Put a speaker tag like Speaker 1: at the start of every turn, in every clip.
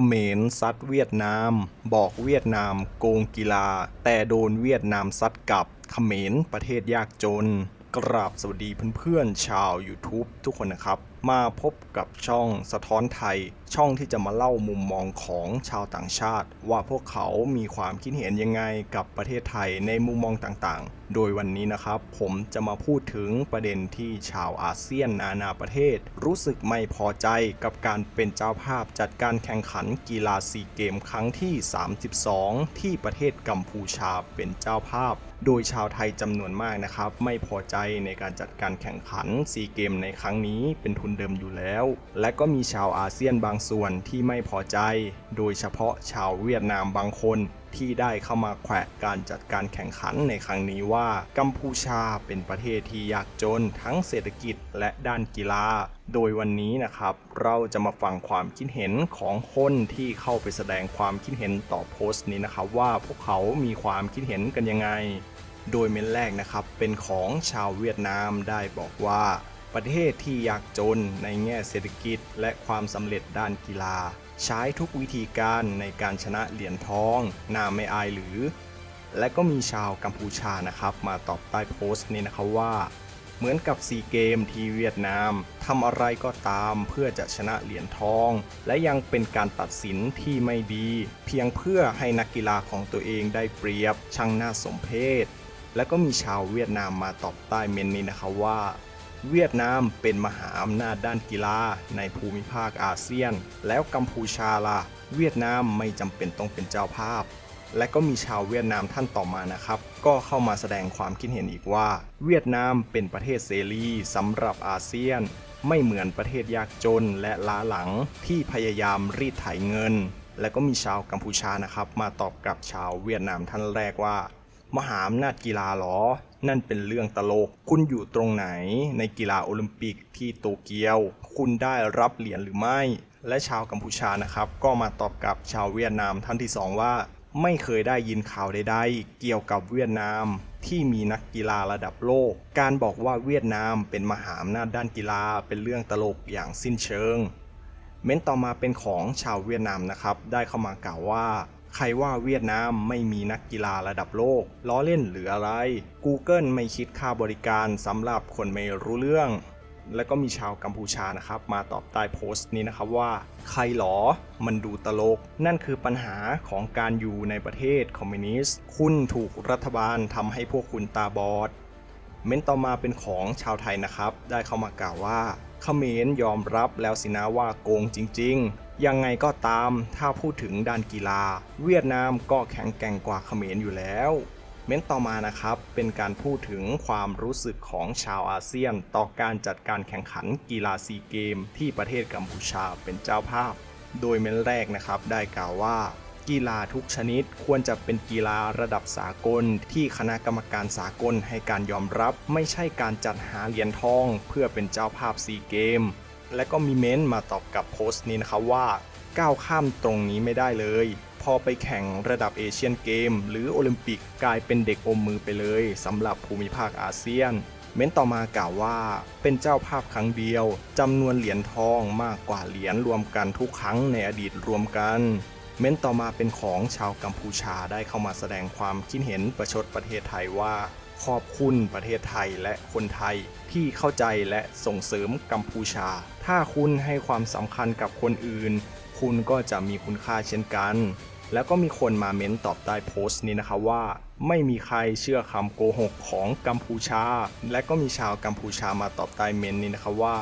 Speaker 1: ขมรซัดเวียดนาม บอกเวียดนามโกงกีฬา แต่โดนเวียดนามซัดกลับเขมรประเทศยากจน กราบสวัสดีเพื่อนๆชาว YouTube ทุกคนนะครับ มาพบกับช่องสะท้อนไทยช่องที่จะมาเล่ามุมมองของชาวต่างชาติ ว่าพวกเขามีความคิดเห็นยังไงกับประเทศไทยในมุมมองต่างๆ โดยวันนี้นะครับ ผมจะมาพูดถึงประเด็นที่ชาวอาเซียนนานาประเทศ รู้สึกไม่พอใจกับการเป็นเจ้าภาพจัดการแข่งขันกีฬาซีเกมครั้งที่ 32 ที่ประเทศกัมพูชาเป็นเจ้าภาพ โดยชาวไทยจำนวนมากนะครับ ไม่พอใจในการจัดการแข่งขันซีเกมในครั้งนี้เป็นทุนเดิมอยู่แล้ว และก็มีชาวอาเซียนบางส่วนที่ไม่พอใจ โดยเฉพาะชาวเวียดนามบางคนที่ได้เข้ามาแขวะการจัดการแข่งขันในครั้งนี้ว่า กัมพูชาเป็นประเทศที่ยากจนทั้งเศรษฐกิจและด้านกีฬา โดยวันนี้นะครับ เราจะมาฟังความคิดเห็นของคนที่เข้าไปแสดงความคิดเห็นต่อโพสต์นี้นะครับว่าพวกเขามีความคิดเห็นกันยังไง โดยเม้นแรกนะครับเป็นของชาวเวียดนามได้บอกว่า ประเทศที่ยากจนในแง่เศรษฐกิจ และความสำเร็จด้านกีฬา ใช้ทุกวิธีการในการชนะเหรียญทองน่าไม่อายหรือ และก็มีชาวกัมพูชานะครับ มาตอบใต้โพสต์นี้นะครับว่า เหมือนกับซีเกมที่เวียดนามทำอะไรก็ตามเพื่อจะชนะเหรียญทอง และยังเป็นการตัดสินที่ไม่ดี เพียงเพื่อให้นักกีฬาของตัวเองได้เปรียบช่างน่าสมเพชและก็มีชาวเวียดนามมาตอบใต้เมนนี้นะครับว่า เวียดนามเป็นมหาอำนาจด้านกีฬาในภูมิภาคอาเซียน แล้วกัมพูชาล่ะ เวียดนามไม่จำเป็นต้องเป็นเจ้าภาพ และก็มีชาวเวียดนามท่านต่อมานะครับ ก็เข้ามาแสดงความคิดเห็นอีกว่า เวียดนามเป็นประเทศเสรีสำหรับอาเซียน ไม่เหมือนประเทศยากจนและล้าหลังที่พยายามรีดไถเงิน และก็มีชาวกัมพูชานะครับ มาตอบกับชาวเวียดนามท่านแรกว่า มหาอำนาจกีฬาหรอ นั่นเป็นเรื่องตลก คุณอยู่ตรงไหนในกีฬาโอลิมปิกที่โตเกียว คุณได้รับเหรียญหรือไม่ และชาวกัมพูชานะครับ ก็มาตอบกับชาวเวียดนามท่านที่สองว่า ไม่เคยได้ยินข่าวใดๆ เกี่ยวกับเวียดนาม ที่มีนักกีฬาระดับโลก การบอกว่าเวียดนามเป็นมหาอำนาจด้านกีฬาเป็นเรื่องตลกอย่างสิ้นเชิง เม้นต่อมาเป็นของชาวเวียดนามนะครับ ได้เข้ามากล่าวว่า ใครว่าเวียดนามไม่มีนักกีฬาระดับโลก ล้อเล่นหรืออะไร Google ไม่คิดค่าบริการสำหรับคนไม่รู้เรื่อง แล้วก็มีชาวกัมพูชานะครับ มาตอบใต้โพสต์นี้นะครับว่า ใครหรอ มันดูตลก นั่นคือปัญหาของการอยู่ในประเทศคอมมิวนิสต์ คุณถูกรัฐบาลทำให้พวกคุณตาบอด เม้นต่อมาเป็นของชาวไทยนะครับ ได้เข้ามากล่าวว่าเขมรยอมรับแล้วสินะว่าโกงจริง ๆ ยังไงก็ตามถ้าพูดถึงด้านกีฬา เวียดนามก็แข็งแกร่งกว่าเขมรอยู่แล้ว เม้นต่อมานะครับเป็นการพูดถึงความรู้สึกของชาวอาเซียน ต่อการจัดการแข่งขันกีฬาซีเกม ที่ประเทศกัมพูชาเป็นเจ้าภาพ โดยเม้นแรกนะครับได้กล่าวว่ากีฬาทุกชนิดควรจะเป็นกีฬาระดับสากล ที่คณะกรรมการสากลให้การยอมรับ ไม่ใช่การจัดหาเหรียญทอง เพื่อเป็นเจ้าภาพซีเกม และก็มีเม้นต์มาตอบกับโพสต์นี้นะครับว่าก้าวข้ามตรงนี้ไม่ได้เลย พอไปแข่งระดับเอเชียนเกม หรือโอลิมปิกกลายเป็นเด็กอมมือไปเลยสำหรับภูมิภาคอาเซียน เม้นต่อมากล่าวว่า เป็นเจ้าภาพครั้งเดียวจำนวนเหรียญทองมากกว่าเหรียญรวมกันทุกครั้งในอดีตรวมกัน เม้นต่อมาเป็นของชาวกัมพูชาได้เข้ามาแสดงความคิดเห็นประชดประเทศไทยว่า ขอบคุณประเทศไทยและคนไทยที่เข้าใจและส่งเสริมกัมพูชา ถ้าคุณให้ความสำคัญกับคนอื่น คุณก็จะมีคุณค่าเช่นกัน แล้วก็มีคนมาเม้นตอบใต้โพสต์นี้นะคะว่า ไม่มีใครเชื่อคำโกหกของกัมพูชา และก็มีชาวกัมพูชามาตอบใต้เม้นนี้นะคะว่า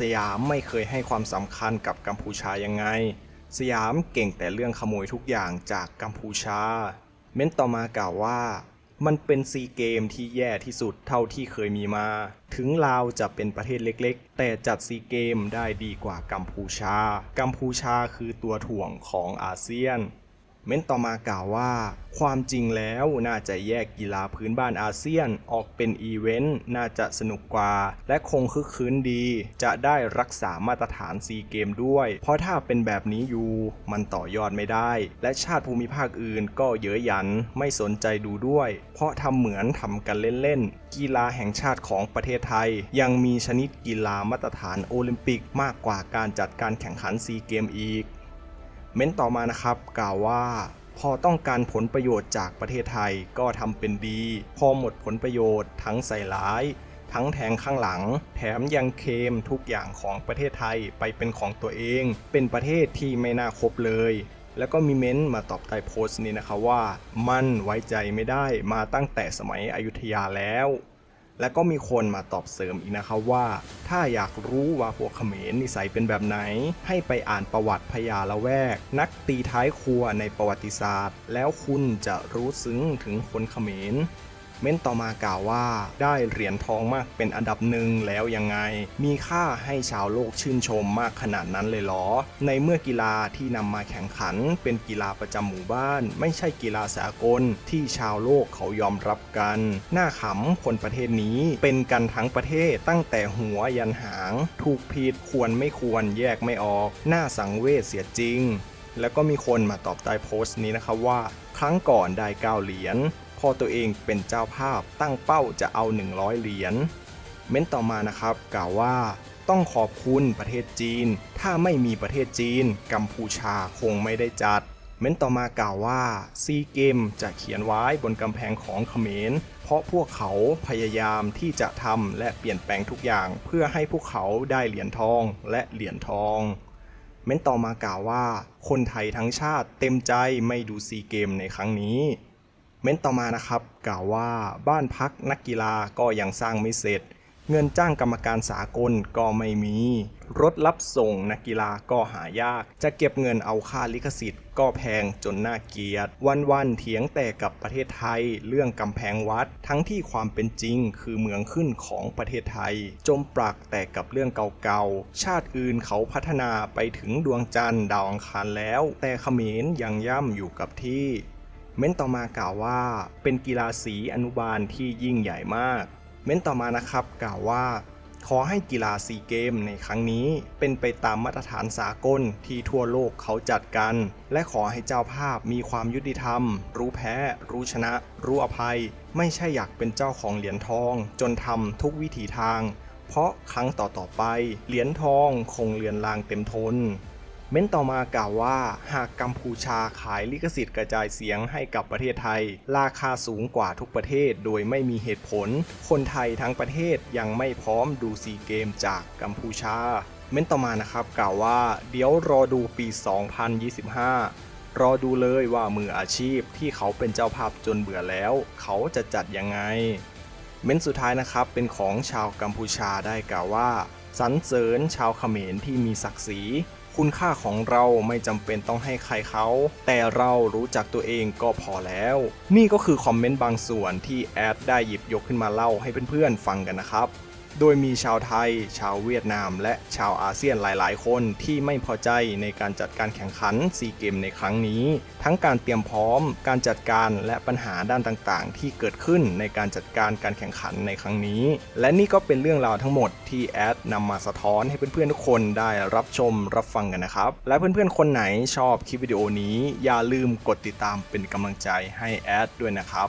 Speaker 1: สยามไม่เคยให้ความสำคัญกับกัมพูชายังไง สยามเก่งแต่เรื่องขโมยทุกอย่างจากกัมพูชา เม้นต่อมากล่าวว่า มันเป็นซีเกมที่แย่ที่สุดเท่าที่เคยมีมา ถึงลาวจะเป็นประเทศเล็กๆ แต่จัดซีเกมได้ดีกว่ากัมพูชา กัมพูชาคือตัวถ่วงของอาเซียน เม้นต่อมากล่าวว่า ความจริงแล้วน่าจะแยกกีฬาพื้นบ้านอาเซียนออกเป็นอีเวนต์น่าจะสนุกกว่า และคงคึกคืนดี จะได้รักษามาตรฐานซีเกมด้วย เพราะถ้าเป็นแบบนี้อยู่มันต่อยอดไม่ได้ และชาติภูมิภาคอื่นก็เยอะยันไม่สนใจดูด้วย เพราะทำเหมือนทำกันเล่นๆกีฬาแห่งชาติของประเทศไทย ยังมีชนิดกีฬามาตรฐานโอลิมปิกมากกว่าการจัดการแข่งขันซีเกมอีก เม้นต่อมานะครับ กล่าวว่า พอต้องการผลประโยชน์จากประเทศไทยก็ทำเป็นดี พอหมดผลประโยชน์ทั้งใส่ร้าย ทั้งแทงข้างหลัง แถมยังเคมทุกอย่างของประเทศไทยไปเป็นของตัวเอง เป็นประเทศที่ไม่น่าคบเลยแล้วก็มีเม้นต์มาตอบใต้โพสต์นี้นะคะว่า มันไว้ใจไม่ได้มาตั้งแต่สมัยอยุธยาแล้ว และก็มีคนมาตอบเสริมอีกนะครับว่า ถ้าอยากรู้ว่าพวกเขมรนิสัยเป็นแบบไหน ให้ไปอ่านประวัติพญาละแวก นักตีท้ายครัวในประวัติศาสตร์ แล้วคุณจะรู้ซึ้งถึงคนเขมร เม้นต่อมากล่าวว่า ได้เหรียญทองมากเป็นอันดับหนึ่งแล้วยังไง มีค่าให้ชาวโลกชื่นชมมากขนาดนั้นเลยหรอ ในเมื่อกีฬาที่นำมาแข่งขัน เป็นกีฬาประจำหมู่บ้าน ไม่ใช่กีฬาสากลที่ชาวโลกเขายอมรับกัน หน้าขำคนประเทศนี้เป็นกันทั้งประเทศตั้งแต่หัวยันหาง ถูกผิดควรไม่ควรแยกไม่ออก หน้าสังเวชเสียจริง แล้วก็มีคนมาตอบใต้โพสต์นี้นะครับว่า ครั้งก่อนได้9เหรียญ พอตัวเองเป็นเจ้าภาพตั้งเป้าจะเอา 100 เหรียญ เม้นต่อมานะครับกล่าวว่าต้องขอบคุณประเทศจีน ถ้าไม่มีประเทศจีน กัมพูชาคงไม่ได้จัด เม้นต่อมากล่าวว่าซีเกมจะเขียนไว้บนกำแพงของเขมร เพราะพวกเขาพยายามที่จะทำและเปลี่ยนแปลงทุกอย่าง เพื่อให้พวกเขาได้เหรียญทองและเหรียญทองเม้นต่อมากล่าวว่า คนไทยทั้งชาติเต็มใจไม่ดูซีเกมในครั้งนี้ เม้นต่อมานะครับกล่าวว่าบ้านพักนักกีฬาก็ยังสร้างไม่เสร็จ เงินจ้างกรรมการสากลก็ไม่มี รถรับส่งนักกีฬาก็หายาก จะเก็บเงินเอาค่าลิขสิทธิ์ ก็แพงจนน่าเกลียด วันๆเถียงแต่กับประเทศไทย เรื่องกำแพงวัด ทั้งที่ความเป็นจริงคือเมืองขึ้นของประเทศไทย จมปลักแต่กับเรื่องเก่าๆชาติอื่นเขาพัฒนาไปถึงดวงจันทร์ดาวอังคารแล้ว แต่เขมรยังย่ำอยู่กับที่ เม้นต่อมากล่าวว่า เป็นกีฬาสีอนุบาลที่ยิ่งใหญ่มาก เม้นต่อมานะครับกล่าวว่า ขอให้กีฬาซีเกมในครั้งนี้ เป็นไปตามมาตรฐานสากลที่ทั่วโลกเขาจัดกัน และขอให้เจ้าภาพมีความยุติธรรม รู้แพ้ รู้ชนะ รู้อภัย ไม่ใช่อยากเป็นเจ้าของเหรียญทอง จนทำทุกวิถีทาง เพราะครั้งต่อๆไป เหรียญทองคงเลือนลางเต็มทน เม้นต่อมากล่าวว่า หากกัมพูชาขายลิขสิทธิ์กระจายเสียงให้กับประเทศไทย ราคาสูงกว่าทุกประเทศโดยไม่มีเหตุผล คนไทยทั้งประเทศยังไม่พร้อมดูซีเกมจากกัมพูชา เม้นต่อมานะครับกล่าวว่า เดี๋ยวรอดูปี 2025รอดูเลยว่ามืออาชีพที่เขาเป็นเจ้าภาพจนเบื่อแล้ว เขาจะจัดยังไง เม้นสุดท้ายนะครับเป็นของชาวกัมพูชาได้กล่าวว่าสรรเสริญชาวเขมรที่มีศักดิ์ศรี คุณค่าของเราไม่จำเป็นต้องให้ใครเขา แต่เรารู้จักตัวเองก็พอแล้ว นี่ก็คือคอมเมนต์บางส่วนที่แอดได้หยิบยกขึ้นมาเล่าให้เพื่อนๆฟังกันนะครับ โดยมีชาวไทย ชาวเวียดนาม และชาวอาเซียนหลาย ๆ คนที่ไม่พอใจในการจัดการแข่งขันซีเกมในครั้งนี้ ทั้งการเตรียมพร้อม การจัดการและปัญหาด้านต่าง ๆ ที่เกิดขึ้นในการจัดการการแข่งขันในครั้งนี้ และนี่ก็เป็นเรื่องราวทั้งหมดที่แอดนำมาสะท้อนให้เพื่อน ๆ ทุกคนได้รับชมรับฟังกันนะครับ และเพื่อน ๆ คนไหนชอบคลิปวิดีโอนี้ อย่าลืมกดติดตามเป็นกำลังใจให้แอดด้วยนะครับ